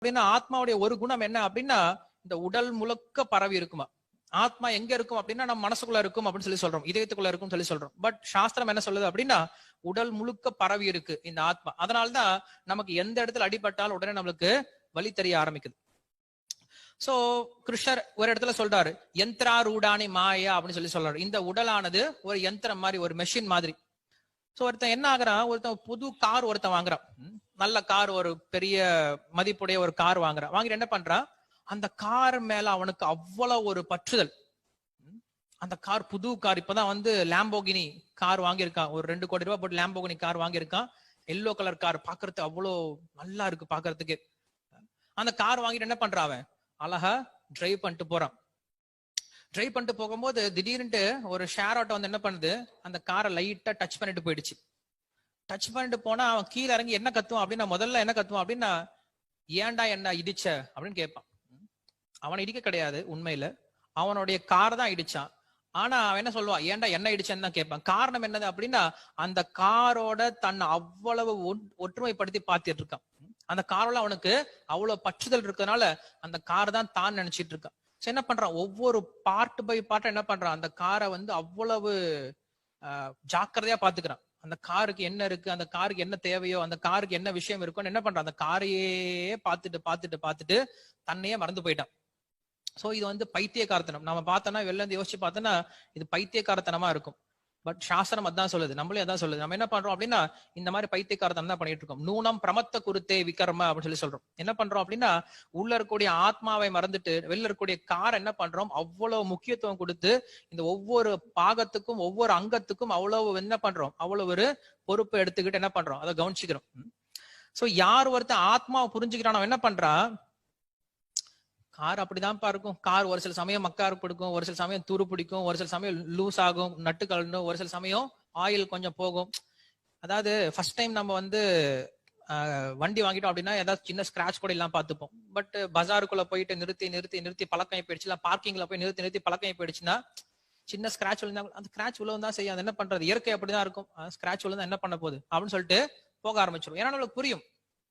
அப்படின்னா ஆத்மாவுடைய ஒரு குணம் என்ன அப்படின்னா இந்த உடல் முழுக்க பரவி இருக்குமா? ஆத்மா எங்க இருக்கும் அப்படின்னா நம்ம மனசுக்குள்ள இருக்கும் அப்படின்னு சொல்லி சொல்றோம். இதயத்துக்குள்ள இருக்கும் சொல்லி சொல்றோம். பட் சாஸ்திரம் என்ன சொல்லுது அப்படின்னா உடல் முழுக்க பரவி இருக்கு இந்த ஆத்மா. அதனால்தான் நமக்கு எந்த இடத்துல அடிபட்டாலும் உடனே நம்மளுக்கு வழி தெரிய ஆரம்பிக்குது. சோ கிருஷ்ணர் ஒரு இடத்துல சொல்றாரு யந்திரா ரூடானி மாயா அப்படின்னு சொல்லி சொல்றாரு. இந்த உடலானது ஒரு யந்திரம் மாதிரி ஒரு மெஷின் மாதிரி. சோ ஒருத்தன் என்ன ஆகுறான்? ஒருத்தன் புது கார் ஒருத்தன் வாங்குறான். நல்ல கார் ஒரு பெரிய மதிப்புடைய ஒரு கார் வாங்குறான். வாங்கிட்டு என்ன பண்றான்? அந்த கார் மேல அவனுக்கு அவ்வளவு ஒரு பற்றுதல். அந்த கார் புது கார் இப்பதான் வந்து லேம்போகினி கார் வாங்கியிருக்கான். ஒரு ரெண்டு கோடி ரூபாய் போட்டு லேம்போகினி கார் வாங்கியிருக்கான். எல்லோ கலர் கார் பாக்குறதுக்கு அவ்வளோ நல்லா இருக்கு பாக்குறதுக்கு. அந்த கார் வாங்கிட்டு என்ன பண்றான் அவன்? அழகா டிரைவ் பண்ணிட்டு போறான். டிரைவ் பண்ணிட்டு போகும்போது திடீர்னுட்டு ஒரு ஷேர் ஆட்டோ வந்து என்ன பண்ணுது? அந்த காரை லைட்டா டச் பண்ணிட்டு போயிடுச்சு. டச் பண்ணிட்டு போனா அவன் கீழே இறங்கி என்ன கத்துவான் அப்படின்னா முதல்ல என்ன கத்துவான் அப்படின்னா ஏன்டா என்ன இடிச்ச அப்படின்னு கேட்பான். அவனை இடிக்க கிடையாது உண்மையில. அவனுடைய கார் தான் இடிச்சான். ஆனா அவன் என்ன சொல்லுவான்? ஏன்டா என்ன இடிச்சேன்னு தான் கேட்பான். காரணம் என்னது அப்படின்னா அந்த காரோட தன்னை அவ்வளவு ஒற்றுமைப்படுத்தி பார்த்துட்டு இருக்கான். அந்த காரோட அவனுக்கு அவ்வளவு பற்றுதல் இருக்கிறதுனால அந்த கார் தான் தான் நினைச்சிட்டு இருக்கான். சோ என்ன பண்றான்? ஒவ்வொரு பார்ட் பை பார்ட்டா என்ன பண்றான்? அந்த காரை வந்து அவ்வளவு ஜாக்கிரதையா பாத்துக்கிறான். அந்த காருக்கு என்ன இருக்கு? அந்த காருக்கு என்ன தேவையோ அந்த காருக்கு என்ன விஷயம் இருக்கோன்னு என்ன பண்றான்? அந்த காரையே பார்த்துட்டு பார்த்துட்டு பார்த்துட்டு தன்னையே மறந்து போயிட்டான். சோ இது வந்து பைத்தியக்காரத்தனம். நம்ம பார்த்தோம்னா வெளில இருந்து யோசிச்சு பார்த்தோம்னா இது பைத்தியக்காரத்தனமா இருக்கும். பட் சாஸ்திரம் அதான் சொல்லுது. நம்மளே அதான் சொல்லுது. நம்ம என்ன பண்றோம் அப்படின்னா இந்த மாதிரி பைத்தியக்காரத்தனம் தான் பண்ணிட்டு இருக்கோம் நூனம் பிரமத்த குருத்தே விக்ரம அப்படின்னு சொல்லி சொல்றோம். என்ன பண்றோம் அப்படின்னா உள்ள இருக்கக்கூடிய ஆத்மாவை மறந்துட்டு வெளில இருக்கக்கூடிய கார் என்ன பண்றோம்? அவ்வளவு முக்கியத்துவம் கொடுத்து இந்த ஒவ்வொரு பாகத்துக்கும் ஒவ்வொரு அங்கத்துக்கும் அவ்வளவு என்ன பண்றோம்? அவ்வளவு ஒரு பொறுப்பு எடுத்துக்கிட்டு என்ன பண்றோம்? அதை கவனிச்சுக்கிறோம். சோ யார் ஒருத்தர் ஆத்மாவை புரிஞ்சுக்கிறானோ அவன் என்ன பண்றான்? கார் அப்படிதான்ப்பா இருக்கும். கார் ஒரு சில சமயம் மக்கார் பிடிக்கும் ஒரு சில சமயம் துரு பிடிக்கும் ஒரு சில சமயம் லூஸ் ஆகும் நட்டு கலண்டும் ஒரு சில சமயம் ஆயில் கொஞ்சம் போகும். அதாவது ஃபர்ஸ்ட் டைம் நம்ம வந்து வண்டி வாங்கிட்டோம் அப்படின்னா ஏதாவது சின்ன ஸ்கிராச் கூட இல்லாம பார்த்துப்போம். பட் பஜாருக்குள்ள போயிட்டு நிறுத்தி நிறுத்தி நிறுத்தி பழக்கம் போயிடுச்சு இல்ல பார்க்கிங்ல போய் நிறுத்தி நிறுத்தி பழக்கம் போயிடுச்சுன்னா சின்ன ஸ்கிராச் விழுந்தா அந்த ஸ்கிராச் விழுவும் தான் செய்யும். அது என்ன பண்றது? இயற்கை அப்படிதான் இருக்கும். ஸ்கிராச் விழுந்தா என்ன பண்ண போகுது? அப்படின்னு சொல்லிட்டு போக ஆரம்பிச்சிடும் ஏன்னா நம்மளுக்கு புரியும்.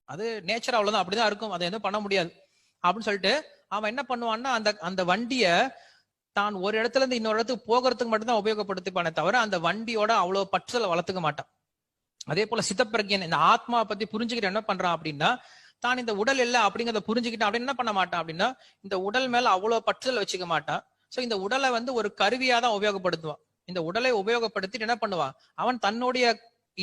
அது நேச்சர் அவ்வளவுதான். அப்படிதான் இருக்கும். அதை எதுவும் பண்ண முடியாது. அப்படின்னு சொல்லிட்டு அவன் என்ன பண்ணுவான்னா அந்த அந்த வண்டிய தான் ஒரு இடத்துல இருந்து இன்னொரு இடத்துக்கு போகிறதுக்கு மட்டும்தான் உபயோகப்படுத்திப்பானே தவிர அந்த வண்டியோட அவ்வளவு பற்றலை வளர்த்துக்க மாட்டான். அதே போல சித்தப்பிரஜன் இந்த ஆத்மாவை பத்தி புரிஞ்சுக்கிட்டு என்ன பண்றான் அப்படின்னா தான் இந்த உடல் இல்லை அப்படிங்கிறத புரிஞ்சுக்கிட்டான் அப்படின்னு என்ன பண்ண மாட்டான் அப்படின்னா இந்த உடல் மேல அவ்வளவு பற்றுதல் வச்சுக்க மாட்டான். சோ இந்த உடலை வந்து ஒரு கருவியா தான் உபயோகப்படுத்துவான். இந்த உடலை உபயோகப்படுத்திட்டு என்ன பண்ணுவான்? அவன் தன்னுடைய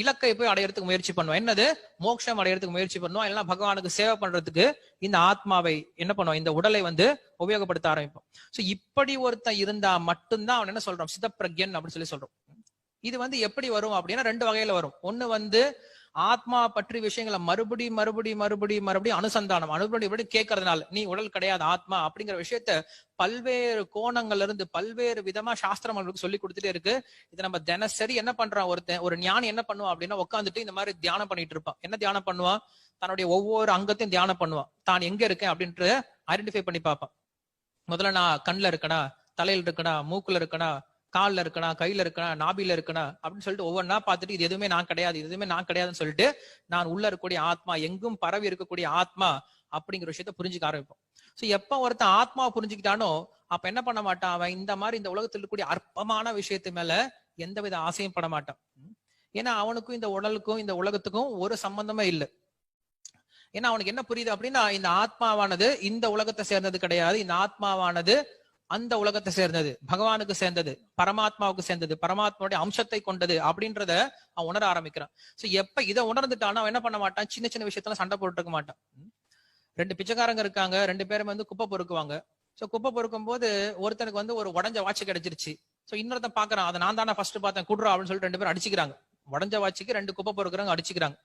இலக்கை போய் அடையறதுக்கு முயற்சி பண்ணுவான் என்னது? மோட்சம் அடையறதுக்கு முயற்சி பண்ணுவான் இல்லைன்னா பகவானுக்கு சேவை பண்றதுக்கு இந்த ஆத்மாவை என்ன பண்ணுவான் இந்த உடலை வந்து உபயோகப்படுத்த ஆரம்பிப்போம். சோ இப்படி ஒருத்தன் இருந்தா மட்டும்தான் அவன் என்ன சொல்றான்? சித்தப்பிரக்யன் அப்படின்னு சொல்லி சொல்றோம். இது வந்து எப்படி வரும் அப்படின்னா ரெண்டு வகையில வரும். ஒண்ணு வந்து ஆத்மா பற்றி விஷயங்களை மறுபடி மறுபடி மறுபடி மறுபடியும் அனுசந்தானம் மறுபடி எப்படி கேட்கறதுனால நீ உடல் கிடையாது ஆத்மா அப்படிங்கிற விஷயத்த பல்வேறு கோணங்கள்ல இருந்து பல்வேறு விதமா சாஸ்திரம் அவங்களுக்கு சொல்லி கொடுத்துட்டே இருக்கு. இது நம்ம தினசரி என்ன பண்றான் ஒருத்தன் ஒரு ஞானி என்ன பண்ணுவான் அப்படின்னா உட்காந்துட்டு இந்த மாதிரி தியானம் பண்ணிட்டு இருப்பான். என்ன தியானம் பண்ணுவான்? தன்னுடைய ஒவ்வொரு அங்கத்தையும் தியானம் பண்ணுவான். தான் எங்க இருக்கேன்? அப்படின்ட்டு ஐடென்டிஃபை பண்ணி பார்ப்பான். முதல்ல நான் கண்ணில் இருக்கடா தலையில் இருக்கடா மூக்குல இருக்கடா காலில் இருக்கனா கையில இருக்கனா நாபில இருக்கனா அப்படின்னு சொல்லிட்டு ஒவ்வொன்றா பார்த்துட்டு இது எதுவுமே நான் கிடையாது இது எதுவுமே நான் கிடையாதுன்னு சொல்லிட்டு நான் உள்ள இருக்கக்கூடிய ஆத்மா எங்கும் பரவி இருக்கக்கூடிய ஆத்மா அப்படிங்கிற விஷயத்த புரிஞ்சுக்க ஆரம்பிப்போம். ஸோ எப்போ ஒருத்தன் ஆத்மாவை புரிஞ்சுக்கிட்டானோ அப்ப என்ன பண்ண மாட்டான்? அவன் இந்த மாதிரி இந்த உலகத்தில் இருக்கக்கூடிய அற்பமான விஷயத்து மேல எந்தவித ஆசையும் பட மாட்டான். ஏன்னா அவனுக்கும் இந்த உடலுக்கும் இந்த உலகத்துக்கும் ஒரு சம்பந்தமே இல்லை. ஏன்னா அவனுக்கு என்ன புரியுது அப்படின்னா இந்த ஆத்மாவானது இந்த உலகத்தை சேர்ந்தது கிடையாது. இந்த ஆத்மாவானது அந்த உலகத்தை சேர்ந்தது பகவானுக்கு சேர்ந்தது பரமாத்மாவுக்கு சேர்ந்தது பரமாத்மாவுடைய அம்சத்தை கொண்டது அப்படின்றத அவன் உணர ஆரம்பிக்கிறான். சோ எப்ப இதை உணர்ந்துட்டானோ அவன் என்ன பண்ண மாட்டான்? சின்ன சின்ன விஷயத்துல சண்டை போட்டுட்டு இருக்க மாட்டான். ரெண்டு பிச்சைக்காரங்க இருக்காங்க ரெண்டு பேரும் வந்து குப்பை பொறுக்குவாங்க. சோ குப்பை பொறுக்கும் போது ஒருத்தனுக்கு வந்து ஒரு உடஞ்ச வாட்ச் கிடைச்சிருச்சு. சோ இன்னொருத்தன் பாக்குறான் அதை நான் தானே ஃபர்ஸ்ட் பார்த்தேன் குடுறா அப்படின்னு சொல்லிட்டு ரெண்டு பேரும் அடிச்சுக்கிறாங்க. உடஞ்ச வாட்சுக்கு ரெண்டு குப்பை பொறுக்குறவங்க அடிச்சுக்கிறாங்க.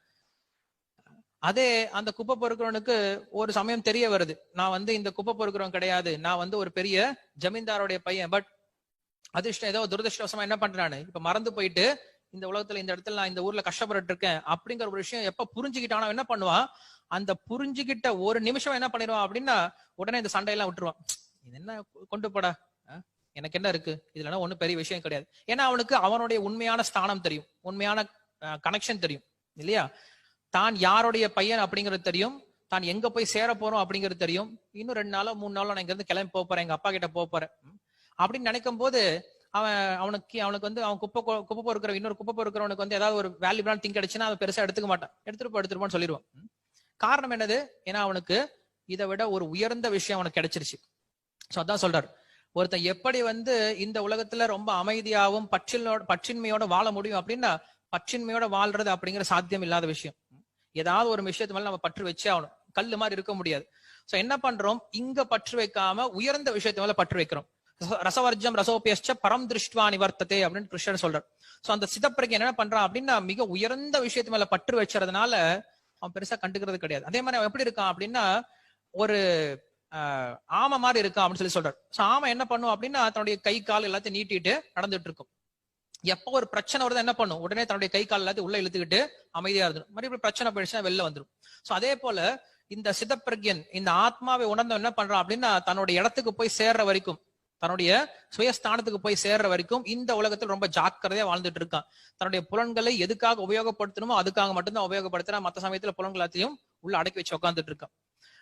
அதே அந்த குப்பை பொறுக்கிறவனுக்கு ஒரு சமயம் தெரிய வருது. நான் வந்து இந்த குப்பை பொறுக்கிறவன் கிடையாது. நான் வந்து ஒரு பெரிய ஜமீன்தாரோடைய பையன். பட் அதிர்ஷ்டம் ஏதோ துரதிருஷ்டவசமா என்ன பண்றானு இப்ப மறந்து போயிட்டு இந்த உலகத்துல இந்த இடத்துல நான் இந்த ஊர்ல கஷ்டப்பட்டு இருக்கேன் அப்படிங்கிற ஒரு விஷயம் எப்ப புரிஞ்சுக்கிட்டானோ என்ன பண்ணுவான்? அந்த புரிஞ்சுக்கிட்ட ஒரு நிமிஷம் என்ன பண்ணிடுவான் அப்படின்னா உடனே இந்த சண்டையெல்லாம் விட்டுருவான். இது என்ன கொண்டு போடா? எனக்கு என்ன இருக்கு? இதுலனா ஒண்ணும் பெரிய விஷயம் கிடையாது. ஏன்னா அவனுக்கு அவனுடைய உண்மையான ஸ்தானம் தெரியும். உண்மையான கனெக்ஷன் தெரியும். இல்லையா? தான் யாருடைய பையன் அப்படிங்கிறது தெரியும். தான் எங்க போய் சேர போறோம் அப்படிங்கிறது தெரியும். இன்னும் ரெண்டு நாளோ மூணு நாளோ நான் இங்க இருந்து கிளம்பி போறேன். எங்க அப்பா கிட்ட போக போறேன். அப்படின்னு நினைக்கும் போது அவன் அவனுக்கு அவனுக்கு வந்து அவன் குப்பை கொ- குப்பை பொறுக்கிற இன்னொரு குப்பை பொறுக்கிறவனுக்கு வந்து ஏதாவது ஒரு வேல்யூபிளான திங்க் கிடைச்சுன்னா அவன் பெருசா எடுத்துக்க மாட்டான். எடுத்துட்டு போ எடுத்துருப்பான்னு சொல்லிடுவான் காரணம் என்னது? ஏன்னா அவனுக்கு இதை விட ஒரு உயர்ந்த விஷயம் அவனுக்கு கிடைச்சிருச்சு. சோ அதான் சொல்றாரு. ஒருத்தன் எப்படி வந்து இந்த உலகத்துல ரொம்ப அமைதியாகவும் பற்றினோட பற்றின்மையோட வாழ முடியும் அப்படின்னா பற்றின்மையோட வாழ்றது அப்படிங்கிற சாத்தியம் இல்லாத விஷயம். ஏதாவது ஒரு விஷயத்து மேல நம்ம பற்று வச்சே ஆகணும். கல்லு மாதிரி இருக்க முடியாது. சோ என்ன பண்றோம்? இங்க பற்று வைக்காம உயர்ந்த விஷயத்து மேல பற்று வைக்கிறோம். ரசவர்ஜம் ரசோபியஸ்ட பரம் திருஷ்டுவா நிவர்த்ததே அப்படின்னு கிருஷ்ணன் சொல்றார். சோ அந்த சிதப்பிரக்கு என்ன பண்றான் அப்படின்னா மிக உயர்ந்த விஷயத்து மேல பற்று வச்சதுனால அவன் பெருசா கண்டுக்கிறது கிடையாது. அதே மாதிரி அவன் எப்படி இருக்கான் அப்படின்னா ஒரு ஆமை மாதிரி இருக்கான் அப்படின்னு சொல்லி சொல்றாரு. சோ ஆமை என்ன பண்ணும் அப்படின்னா தன்னுடைய கை கால் எல்லாத்தையும் நீட்டிட்டு நடந்துட்டு இருக்கும். எப்போ ஒரு பிரச்சனை வருது என்ன பண்ணும்? உடனே தன்னுடைய கை கால் எல்லாத்தையும் உள்ள இழுத்துக்கிட்டு அமைதியா இருந்துடும் மறுபடியும் பிரச்சனை போயிடுச்சுன்னா வெளில வந்துடும் சோ அதே போல இந்த சிதப்பிரக்யன் இந்த ஆத்மாவை உணர்ந்தவன் என்ன பண்றான் அப்படின்னா தன்னுடைய இடத்துக்கு போய் சேர்ற வரைக்கும் தன்னுடைய சுயஸ்தானத்துக்கு போய் சேர்ற வரைக்கும் இந்த உலகத்தில் ரொம்ப ஜாக்கிரதையா வாழ்ந்துட்டு இருக்கான். தன்னுடைய புலன்களை எதுக்காக உபயோகப்படுத்தணுமோ அதுக்காக மட்டும்தான் உபயோகப்படுத்துறான். மத்த சமயத்துல புலன்கள் உள்ள அடக்கி வச்சு உட்காந்துட்டு இருக்கான்.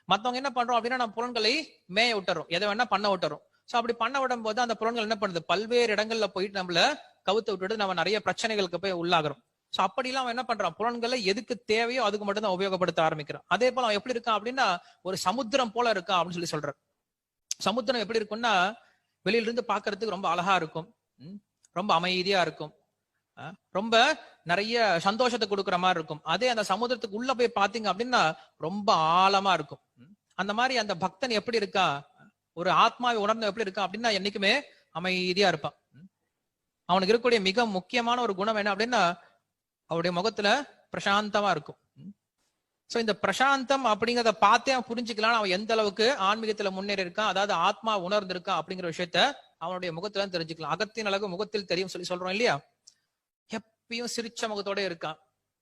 மத்தவங்க என்ன பண்றோம் அப்படின்னா நம்ம புலன்களை மேய விட்டுறோம். எதை வேணா பண்ண விட்டுறோம். சோ அப்படி பண்ண விடும் போது அந்த புலன்கள் என்ன பண்ணுது? பல்வேறு இடங்கள்ல போயிட்டு நம்மள கவுத்து விட்டுட்டு நம்ம நிறைய பிரச்சனைகளுக்கு போய் உள்ளாகிறோம். சோ அப்படிலாம் அவன் என்ன பண்றான்? புலன்களை எதுக்கு தேவையோ அதுக்கு மட்டும் தான் உபயோகப்படுத்த ஆரம்பிக்கிறான். அதே போல அவன் எப்படி இருக்கான் அப்படின்னா ஒரு சமுத்திரம் போல இருக்கான் அப்படின்னு சொல்லி சொல்றான் சமுத்திரம் எப்படி இருக்கும்னா வெளியில இருந்து பாக்குறதுக்கு ரொம்ப அழகா இருக்கும். ம், ரொம்ப அமைதியா இருக்கும். ரொம்ப நிறைய சந்தோஷத்தை கொடுக்குற மாதிரி இருக்கும். அதே அந்த சமுத்திரத்துக்கு உள்ள போய் பாத்தீங்க அப்படின்னா ரொம்ப ஆழமா இருக்கும். ம். அந்த மாதிரி அந்த பக்தன் எப்படி இருக்கா? ஒரு ஆத்மாவை உணர்ந்த எப்படி இருக்கா அப்படின்னா என்னைக்குமே அமைதியா இருப்பான். அவனுக்கு இருக்கக்கூடிய மிக முக்கியமான ஒரு குணம் என்ன அப்படின்னா அவருடைய முகத்துல பிரசாந்தமா இருக்கும். சோ இந்த பிரசாந்தம் அப்படிங்கிறத பார்த்தே அவன் புரிஞ்சுக்கலாம் அவன் எந்த அளவுக்கு ஆன்மீகத்துல முன்னேறி இருக்கான் அதாவது ஆத்மா உணர்ந்திருக்கான் அப்படிங்கிற விஷயத்த அவனுடைய முகத்துல தெரிஞ்சுக்கலாம். அகத்தின் அழகு முகத்தில் தெரியும் சொல்லி சொல்றோம் இல்லையா? எப்பயும் சிரிச்ச முகத்தோட இருக்கான்.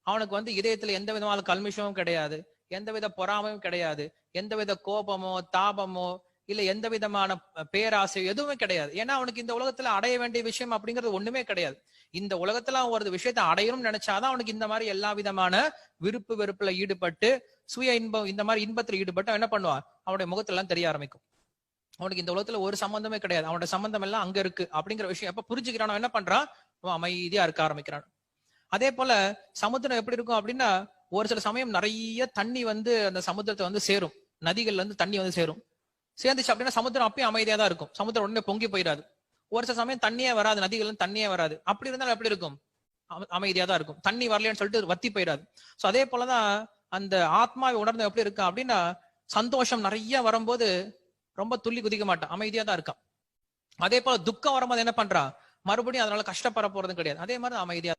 அவனுக்கு வந்து இதயத்துல எந்த விதமான கல்மிஷமும் கிடையாது எந்த வித பொறாமையும் கிடையாது எந்த வித கோபமோ தாபமோ இல்ல எந்த விதமான பேராசை எதுவுமே கிடையாது. ஏன்னா அவனுக்கு இந்த உலகத்துல அடைய வேண்டிய விஷயம் அப்படிங்கிறது ஒண்ணுமே கிடையாது. இந்த உலகத்துல அவன் ஒரு விஷயத்தை அடையணும்னு நினைச்சாதான் அவனுக்கு இந்த மாதிரி எல்லா விதமான விருப்பு வெறுப்புல ஈடுபட்டு சுய இன்பம் இந்த மாதிரி இன்பத்துல ஈடுபட்டு என்ன பண்ணுவான்? அவனுடைய முகத்துல எல்லாம் தெரிய ஆரம்பிக்கும். அவனுக்கு இந்த உலகத்துல ஒரு சம்பந்தமே கிடையாது. அவனோட சம்பந்தம் எல்லாம் அங்க இருக்கு அப்படிங்கிற விஷயம் எப்ப புரிஞ்சுக்கிறான் என்ன பண்றான்? அவன் அமைதியா இருக்க ஆரம்பிக்கிறான். அதே போல சமுத்திரம் எப்படி இருக்கும் அப்படின்னா ஒரு சில சமயம் நிறைய தண்ணி வந்து அந்த சமுத்திரத்தை வந்து சேரும். நதிகள்ல இருந்து தண்ணி வந்து சேரும். சேர்ந்துச்சு அப்படின்னா சமுத்திரம் அப்பயும் அமைதியா தான் இருக்கும். சமுத்திரம் உடனே பொங்கி போயிடாது ஒரு சில சமயம் தண்ணியே வராது நதிகள்ல தண்ணியே வராது. அப்படி இருந்தாலும் எப்படி இருக்கும்? அமைதியா தான் இருக்கும். தண்ணி வரலைன்னு சொல்லிட்டு வத்தி போயிடாது சோ அதே போலதான் அந்த ஆத்மாவை உணர்ந்து எப்படி இருக்கா அப்படின்னா சந்தோஷம் நிறைய வரும்போது ரொம்ப துள்ளி குதிக்க மாட்டான். அமைதியா தான் இருக்கான். அதே போல துக்கம் வரும்போது என்ன பண்றான்? மறுபடியும் அதனால கஷ்டப்பட போறதும் கிடையாது. அதே மாதிரி அமைதியா